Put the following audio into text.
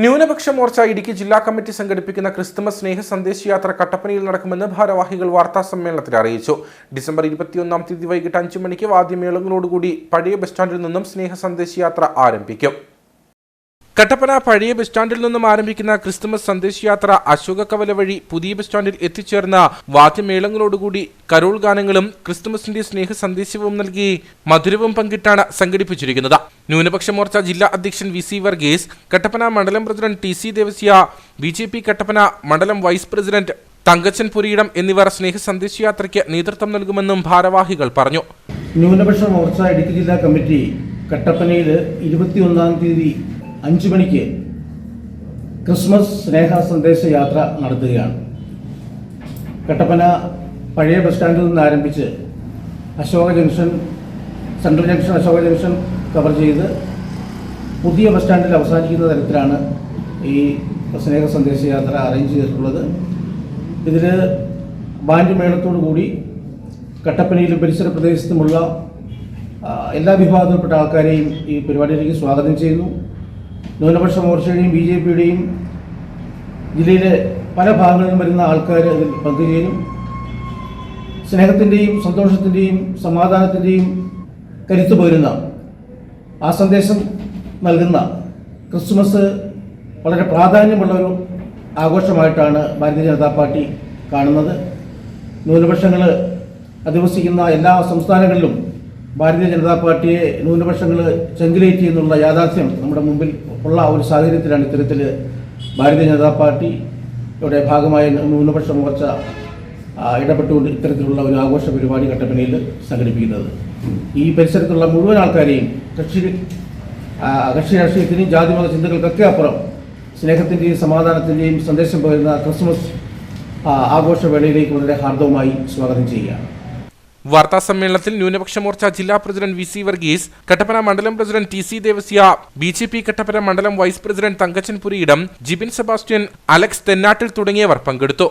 ന്യൂനപക്ഷ മോർച്ച ഇടുക്കി ജില്ലാ കമ്മിറ്റി സംഘടിപ്പിക്കുന്ന ക്രിസ്തുമസ് സ്നേഹ സന്ദേശ യാത്ര കട്ടപ്പനയിൽ നടക്കുമെന്ന് ഭാരവാഹികൾ വാർത്താ സമ്മേളനത്തിൽ അറിയിച്ചു. ഡിസംബർ ഇരുപത്തിയൊന്നാം തീയതി വൈകിട്ട് അഞ്ചു മണിക്ക് വാദ്യമേളങ്ങളോടുകൂടി പഴയ ബസ് സ്റ്റാൻഡിൽ നിന്നും സ്നേഹ സന്ദേശ യാത്ര ആരംഭിക്കും. കട്ടപ്പന പഴയ ബസ് സ്റ്റാൻഡിൽ നിന്നും ആരംഭിക്കുന്ന ക്രിസ്തുമസ് സന്ദേശയാത്ര അശോക കവല വഴി പുതിയ ബസ് സ്റ്റാൻഡിൽ എത്തിച്ചേർന്ന വാദ്യമേളങ്ങളോടുകൂടി കരോൾ ഗാനങ്ങളും ക്രിസ്തുമസിന്റെ സ്നേഹ സന്ദേശവും നൽകി മധുരവും പങ്കിട്ടാണ് സംഘടിപ്പിച്ചിരിക്കുന്നത്. ന്യൂനപക്ഷ മോർച്ച ജില്ലാ അധ്യക്ഷൻ വി സി വർഗീസ് കട്ടപ്പന മണ്ഡലം president T C Devasya B J P Kattappana മണ്ഡലം വൈസ് പ്രസിഡന്റ് തങ്കച്ചൻ പുരിയിടം എന്നിവർ സ്നേഹ സന്ദേശയാത്രയ്ക്ക് നേതൃത്വം നൽകുമെന്നും ഭാരവാഹികൾ പറഞ്ഞു. ന്യൂനപക്ഷ മോർച്ച ഇടുക്കി ജില്ലാ കമ്മിറ്റി കട്ടപ്പനയിൽ ഇരുപത്തിയൊന്നാം തീയതി അഞ്ചു മണിക്ക് ക്രിസ്മസ് സ്നേഹ സന്ദേശ യാത്ര നടത്തുകയാണ്. കട്ടപ്പന പഴയ ബസ് സ്റ്റാൻഡിൽ നിന്ന് ആരംഭിച്ച് Ashoka junction central junction Ashoka junction cover ചെയ്ത് പുതിയ ബസ് സ്റ്റാൻഡിൽ അവസാനിക്കുന്ന തരത്തിലാണ് ഈ സ്നേഹ സന്ദേശ യാത്ര അറേഞ്ച് ചെയ്തിട്ടുള്ളത്. ഇതിൽ ബാൻഡ് മേളത്തോടു കൂടി കട്ടപ്പനയിലും പരിസര പ്രദേശത്തുമുള്ള എല്ലാ വിഭാഗത്തിൽപ്പെട്ട ആൾക്കാരെയും ഈ പരിപാടിയിലേക്ക് സ്വാഗതം ചെയ്യുന്നു. ന്യൂനപക്ഷ മോർച്ചയുടെയും ബി ജെ പിയുടെയും ജില്ലയിലെ പല ഭാഗങ്ങളിലും വരുന്ന ആൾക്കാർ അതിൽ പങ്കുചേരും. സ്നേഹത്തിന്റെയും സന്തോഷത്തിന്റെയും സമാധാനത്തിന്റെയും കരുത്തു പോരുന്ന ആ സന്ദേശം നൽകുന്ന ക്രിസ്മസ് വളരെ പ്രാധാന്യമുള്ള ഒരു ആഘോഷമായിട്ടാണ് ഭാരതീയ ജനതാ പാർട്ടി കാണുന്നത്. ന്യൂനപക്ഷങ്ങൾ അധിവസിക്കുന്ന എല്ലാ സംസ്ഥാനങ്ങളിലും ഭാരതീയ ജനതാ പാർട്ടിയെ ന്യൂനപക്ഷങ്ങൾ ചെങ്കിലേറ്റി എന്നുള്ള യാഥാർത്ഥ്യം നമ്മുടെ മുമ്പിൽ ഉള്ള ഒരു സാഹചര്യത്തിലാണ് ഇത്തരത്തിൽ ഭാരതീയ ജനതാ പാർട്ടിയുടെ ഭാഗമായ ന്യൂനപക്ഷ മോർച്ച ഇടപെട്ടുകൊണ്ട് ഇത്തരത്തിലുള്ള ഒരു ആഘോഷ പരിപാടി കട്ടപ്പനയിൽ സംഘടിപ്പിക്കുന്നത്. ഈ പരിസരത്തുള്ള മുഴുവൻ ആൾക്കാരെയും കക്ഷി കക്ഷി രാഷ്ട്രീയത്തിനും ജാതിമത ചിന്തകൾക്കൊക്കെ അപ്പുറം സ്നേഹത്തിന്റെയും സമാധാനത്തിന്റെയും സന്ദേശം പകരുന്ന ക്രിസ്മസ് ആഘോഷ ആഘോഷവേളയിലേക്ക് വളരെ ഹാർദവുമായി സ്വാഗതം ചെയ്യുകയാണ്. വാർത്താ സമ്മേളനത്തിൽ ന്യൂനപക്ഷ മോർച്ച ജില്ലാ president V C Varghese Kattappana മണ്ഡലം president T C Devasya B J P Kattappana മണ്ഡലം vice president Thankachan Puriyidam Jibin Sebastian Alex Thennattil തുടങ്ങിയവർ പങ്കെടുത്തു.